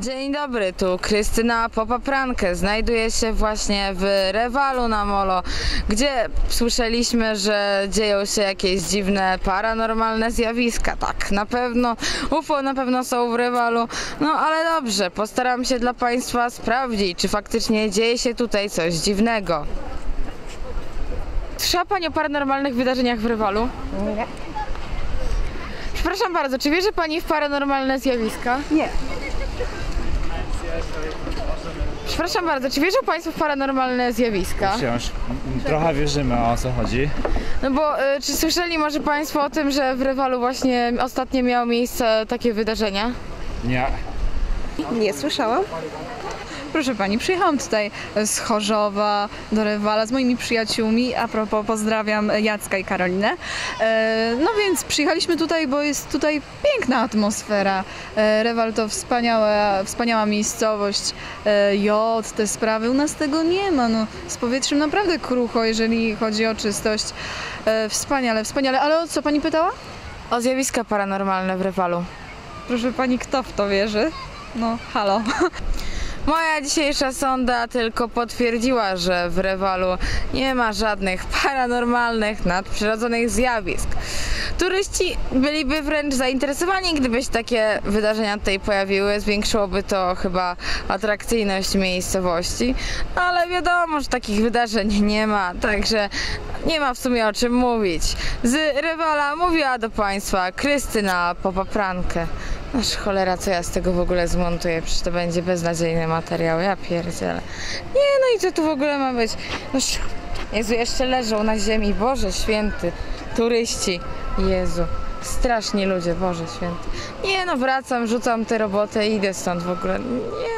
Dzień dobry, tu Krystyna Popaprankę. Znajduję się właśnie w Rewalu na Molo, gdzie słyszeliśmy, że dzieją się jakieś dziwne, paranormalne zjawiska. Tak, na pewno UFO na pewno są w Rewalu. No ale dobrze, postaram się dla Państwa sprawdzić, czy faktycznie dzieje się tutaj coś dziwnego. Słyszała Pani o paranormalnych wydarzeniach w Rewalu? Nie. Przepraszam bardzo, czy wierzy Pani w paranormalne zjawiska? Nie. Przepraszam bardzo, czy wierzą Państwo w paranormalne zjawiska? Wciąż trochę wierzymy o co chodzi. No bo y, czy słyszeli może Państwo o tym, że w Rewalu właśnie ostatnio miało miejsce takie wydarzenia? Nie. Nie słyszałam. Proszę pani, przyjechałam tutaj z Chorzowa do Rewala z moimi przyjaciółmi. A propos, pozdrawiam Jacka i Karolinę. E, No więc przyjechaliśmy tutaj, bo jest tutaj piękna atmosfera. E, Rewal to wspaniała, wspaniała miejscowość. E, Jod, te sprawy. U nas tego nie ma. No, z powietrzem naprawdę krucho, jeżeli chodzi o czystość. E, Wspaniale, wspaniale. Ale o co pani pytała? O zjawiska paranormalne w Rewalu. Proszę pani, kto w to wierzy? No, halo. Moja dzisiejsza sonda tylko potwierdziła, że w Rewalu nie ma żadnych paranormalnych, nadprzyrodzonych zjawisk. Turyści byliby wręcz zainteresowani, gdyby się takie wydarzenia tutaj pojawiły. Zwiększyłoby to chyba atrakcyjność miejscowości. No ale wiadomo, że takich wydarzeń nie ma, także nie ma w sumie o czym mówić. Z Rewala mówiła do Państwa Krystyna Popaprankę. Aż cholera, co ja z tego w ogóle zmontuję? Przecież to będzie beznadziejny materiał, ja pierdzielę. Nie, no i co tu w ogóle ma być? No, Jezu, jeszcze leżą na ziemi, Boże święty, turyści, Jezu. Straszni ludzie, Boże święty. Nie no, wracam, rzucam tę robotę i idę stąd w ogóle. Nie